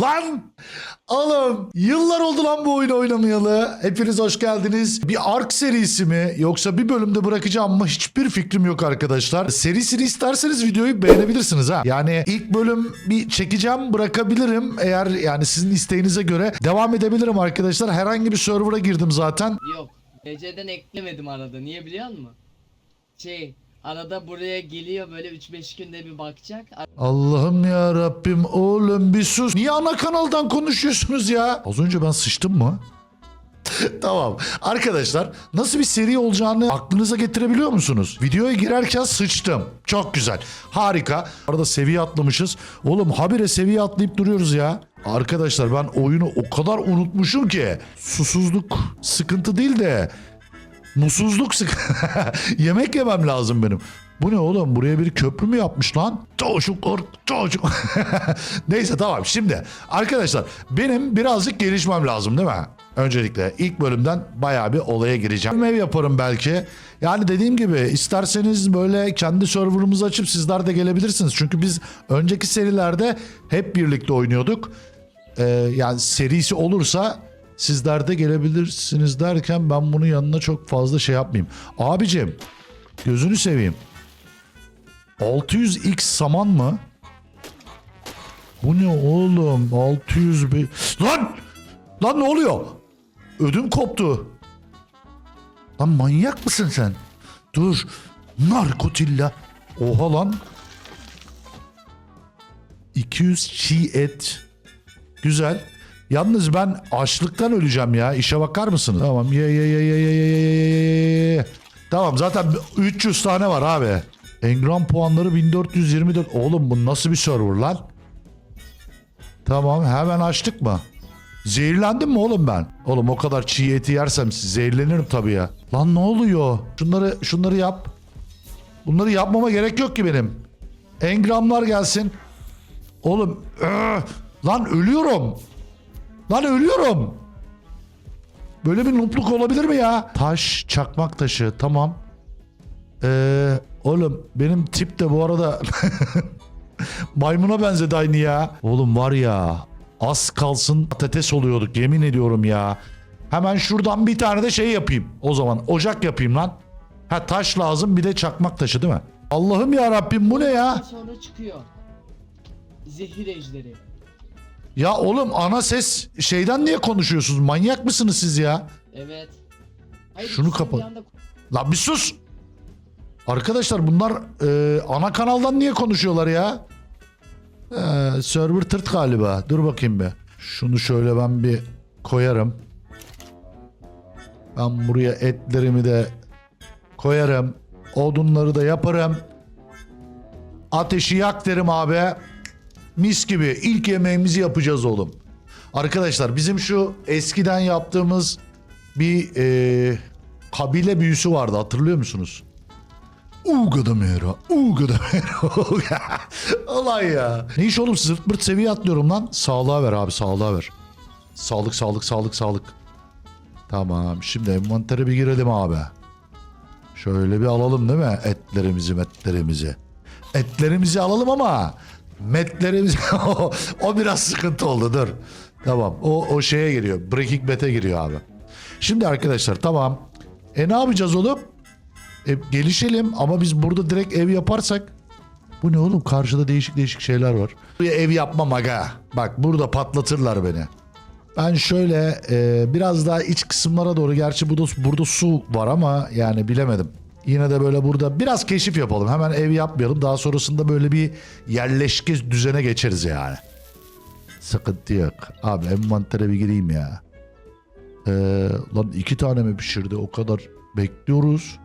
Lan! Oğlum yıllar oldu lan bu oyunu oynamayalı. Hepiniz hoş geldiniz. Bir Ark serisi mi yoksa bir bölümde bırakacağım mı hiçbir fikrim yok arkadaşlar. Serisini isterseniz videoyu beğenebilirsiniz ha. Yani ilk bölüm bir çekeceğim bırakabilirim. Eğer yani sizin isteğinize göre devam edebilirim arkadaşlar. Herhangi bir server'a girdim zaten. Yok. DC'den eklemedim arada. Niye biliyor musun? Şey, arada buraya geliyor böyle 3-5 günde bir bakacak. Allah'ım ya Rabbim oğlum bir sus. Niye ana kanaldan konuşuyorsunuz ya? Az önce ben sıçtım mı? tamam. Arkadaşlar nasıl bir seri olacağını aklınıza getirebiliyor musunuz? Videoya girerken sıçtım. Çok güzel. Harika. Arada seviye atlamışız. Oğlum habire seviye atlayıp duruyoruz ya. Arkadaşlar ben oyunu o kadar unutmuşum ki. Susuzluk sıkıntı değil de Musuzluk sık. Yemek yemem lazım benim. Bu ne oğlum? Buraya bir köprü mü yapmış lan? Çocuklar, çocuk. Neyse tamam şimdi. Arkadaşlar benim birazcık gelişmem lazım değil mi? Öncelikle ilk bölümden bayağı bir olaya gireceğim. Ev yaparım belki. Yani dediğim gibi isterseniz böyle kendi serverımızı açıp sizler de gelebilirsiniz. Çünkü biz önceki serilerde hep birlikte oynuyorduk. Ee, yani serisi olursa sizler de gelebilirsiniz derken ben bunun yanına çok fazla şey yapmayayım. Abicim gözünü seveyim. 600x saman mı? Bu ne oğlum? 600 bir... Lan! Lan ne oluyor? Ödüm koptu. Lan manyak mısın sen? Dur. Narkotilla. Oha lan. 200 çiğ et. Güzel. Yalnız ben açlıktan öleceğim ya. İşe bakar mısınız? Tamam. Ye ye ye ye ye ye ye ye. Tamam zaten 300 tane var abi. Engram puanları 1424. Oğlum bu nasıl bir server lan? Tamam hemen açtık mı? Zehirlendim mi oğlum ben? Oğlum o kadar çiğ eti yersem zehirlenirim tabii ya. Lan ne oluyor? Şunları şunları yap. Bunları yapmama gerek yok ki benim. Engramlar gelsin. Oğlum. Ee, lan ölüyorum. Lan ölüyorum. Böyle bir nupluk olabilir mi ya? Taş, çakmak taşı tamam. Ee, oğlum benim tip de bu arada maymuna benzedi aynı ya. Oğlum var ya az kalsın patates oluyorduk yemin ediyorum ya. Hemen şuradan bir tane de şey yapayım. O zaman ocak yapayım lan. Ha taş lazım bir de çakmak taşı değil mi? Allah'ım ya Rabbim bu ne ya? Sonra çıkıyor. Zehir ejderi. Ya oğlum ana ses şeyden niye konuşuyorsunuz? Manyak mısınız siz ya? Evet. Hayır, Şunu ikisini kapat. bir anda- Lan bir sus. Arkadaşlar bunlar e, ana kanaldan niye konuşuyorlar ya? Ee, server tırt galiba. Dur bakayım bir. Şunu şöyle ben bir koyarım. Ben buraya etlerimi de koyarım. Odunları da yaparım. Ateşi yak derim abi. Mis gibi ilk yemeğimizi yapacağız oğlum. Arkadaşlar bizim şu eskiden yaptığımız bir e, kabile büyüsü vardı hatırlıyor musunuz? Uga da mera, uga da mera. Olay ya. Ne iş oğlum zırt pırt seviye atlıyorum lan. Sağlığa ver abi sağlığa ver. Sağlık sağlık sağlık sağlık. Tamam şimdi envantere bir girelim abi. Şöyle bir alalım değil mi etlerimizi metlerimizi. Etlerimizi alalım ama metlerimizi o, o biraz sıkıntı oldu dur. Tamam o, o şeye giriyor Breaking Bad'e giriyor abi. Şimdi arkadaşlar tamam. E ne yapacağız oğlum? E, gelişelim ama biz burada direkt ev yaparsak bu ne oğlum karşıda değişik değişik şeyler var. Buraya ev yapmam aga. Bak burada patlatırlar beni. Ben şöyle e, biraz daha iç kısımlara doğru gerçi burada, burada su var ama yani bilemedim. Yine de böyle burada biraz keşif yapalım. Hemen ev yapmayalım. Daha sonrasında böyle bir yerleşke düzene geçeriz yani. Sıkıntı yok. Abi envantere bir gireyim ya. Ee, lan iki tane mi pişirdi? O kadar bekliyoruz.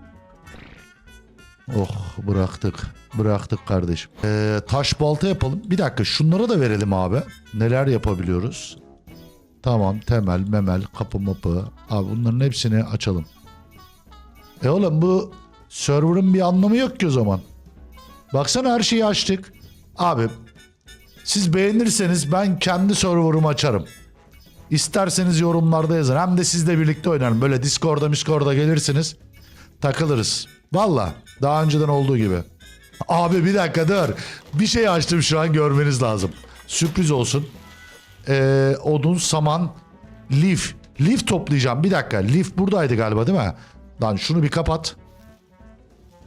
Oh bıraktık. Bıraktık kardeşim. Ee, taş balta yapalım. Bir dakika şunlara da verelim abi. Neler yapabiliyoruz? Tamam temel memel kapı mapı. Abi bunların hepsini açalım. E oğlum bu server'ın bir anlamı yok ki o zaman. Baksana her şeyi açtık. Abi siz beğenirseniz ben kendi server'ımı açarım. İsterseniz yorumlarda yazın. Hem de sizle birlikte oynarım. Böyle Discord'da Discord'da gelirsiniz. Takılırız. Valla daha önceden olduğu gibi. Abi bir dakika dur. Bir şey açtım şu an görmeniz lazım. Sürpriz olsun. Ee, odun, saman, lif. Lif toplayacağım. Bir dakika. Lif buradaydı galiba değil mi? Lan şunu bir kapat.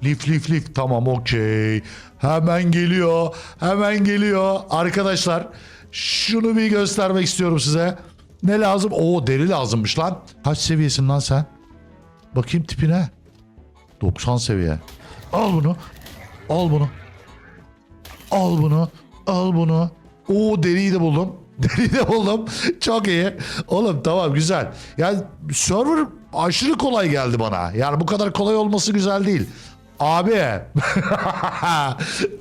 Lif lif lif tamam okey. Hemen geliyor. Hemen geliyor. Arkadaşlar şunu bir göstermek istiyorum size. Ne lazım? Oo deri lazımmış lan. Kaç seviyesin lan sen? Bakayım tipine. 90 seviye. Al bunu. Al bunu. Al bunu. Al bunu. Oo deriyi de buldum. Deriyi de buldum. Çok iyi. Oğlum tamam güzel. Yani server aşırı kolay geldi bana. Yani bu kadar kolay olması güzel değil. Abi.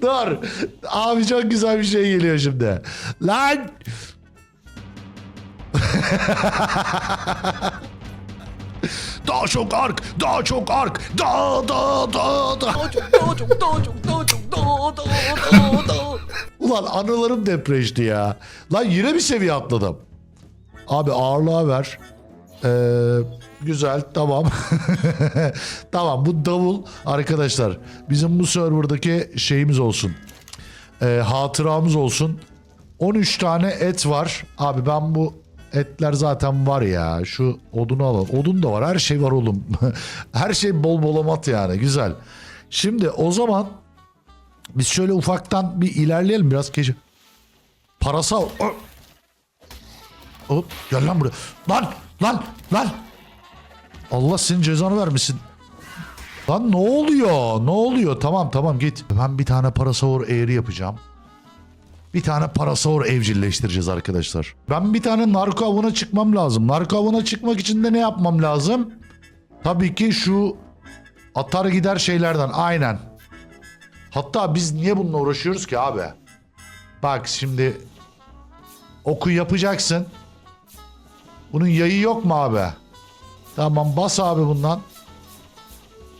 Dur. Abi çok güzel bir şey geliyor şimdi. Lan. daha çok ark, daha çok ark, daha daha daha daha. Daha çok, daha çok, daha çok, daha çok, daha, daha, daha, daha. Ulan anılarım depreşti ya. Lan yine bir seviye atladım. Abi ağırlığa ver. Ee, güzel tamam. tamam bu davul arkadaşlar bizim bu serverdaki şeyimiz olsun. Ee, hatıramız olsun. 13 tane et var. Abi ben bu etler zaten var ya. Şu odunu alalım. Odun da var. Her şey var oğlum. her şey bol bolamat yani. Güzel. Şimdi o zaman biz şöyle ufaktan bir ilerleyelim biraz gece. Parasal. Hop gel lan buraya. Lan lan lan. Allah senin cezanı vermesin. Lan ne oluyor? Ne oluyor? Tamam tamam git. Ben bir tane parasaur eğri yapacağım. Bir tane parasaur evcilleştireceğiz arkadaşlar. Ben bir tane narko avına çıkmam lazım. Narko avına çıkmak için de ne yapmam lazım? Tabii ki şu atar gider şeylerden. Aynen. Hatta biz niye bununla uğraşıyoruz ki abi? Bak şimdi oku yapacaksın. Bunun yayı yok mu abi? Tamam bas abi bundan.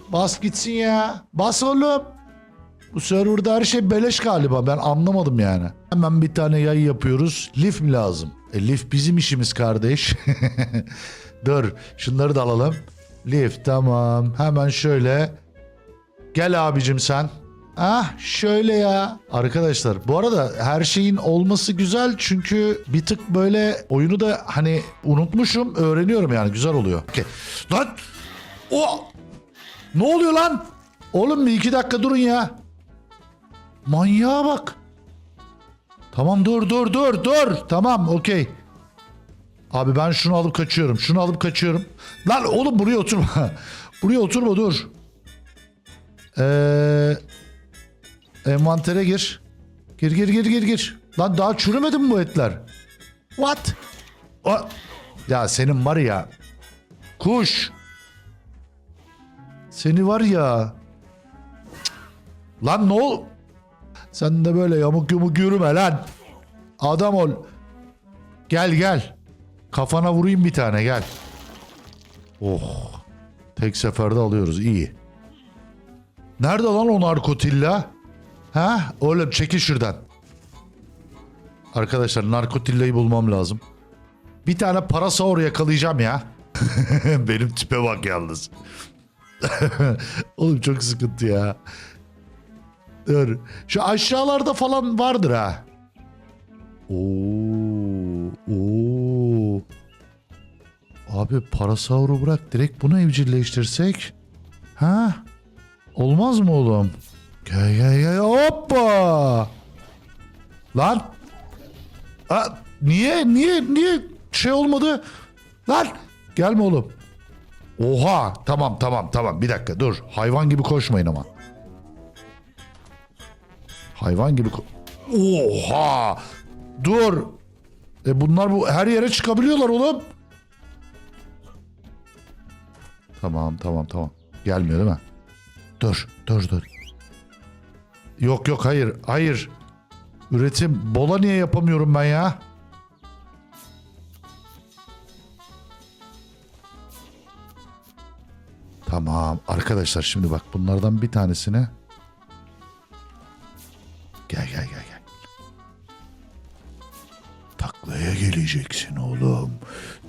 Bas gitsin ya. Bas oğlum. Bu serverda her şey beleş galiba. Ben anlamadım yani. Hemen bir tane yay yapıyoruz. Lif mi lazım? E, lif bizim işimiz kardeş. Dur şunları da alalım. Lif tamam. Hemen şöyle. Gel abicim sen. Ah şöyle ya. Arkadaşlar bu arada her şeyin olması güzel çünkü bir tık böyle oyunu da hani unutmuşum öğreniyorum yani güzel oluyor. Okey. Lan o ne oluyor lan? Oğlum bir iki dakika durun ya. Manyağa bak. Tamam dur dur dur dur. Tamam okey. Abi ben şunu alıp kaçıyorum. Şunu alıp kaçıyorum. Lan oğlum buraya oturma. buraya oturma dur. Eee envantere gir. Gir gir gir gir gir. Lan daha çürümedi mi bu etler? What? O- ya senin var ya. Kuş. Seni var ya. Cık. Lan ne ol? Sen de böyle yamuk yumuk yürüme lan. Adam ol. Gel gel. Kafana vurayım bir tane gel. Oh. Tek seferde alıyoruz iyi. Nerede lan o narkotilla? Ha? Oğlum çekil şuradan. Arkadaşlar narkotillayı bulmam lazım. Bir tane parasaur yakalayacağım ya. Benim tipe bak yalnız. Oğlum çok sıkıntı ya. Dur. Şu aşağılarda falan vardır ha. Oo, oo. Abi parasauru bırak direkt bunu evcilleştirsek. Ha? Olmaz mı oğlum? Gel gel gel hoppa. Lan. Aa, niye niye niye şey olmadı? Lan gelme oğlum. Oha tamam tamam tamam bir dakika dur. Hayvan gibi koşmayın ama. Hayvan gibi Oha! Dur. E bunlar bu her yere çıkabiliyorlar oğlum. Tamam tamam tamam. Gelmiyor değil mi? Dur dur dur. Yok yok hayır hayır. Üretim bola niye yapamıyorum ben ya? Tamam arkadaşlar şimdi bak bunlardan bir tanesini Gel gel gel gel. Taklaya geleceksin oğlum.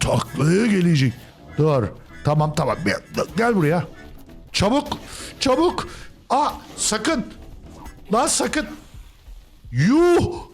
Taklaya gelecek. Dur. Tamam tamam. Gel buraya. Çabuk. Çabuk. Aa sakın. Lan sakın. Yuh.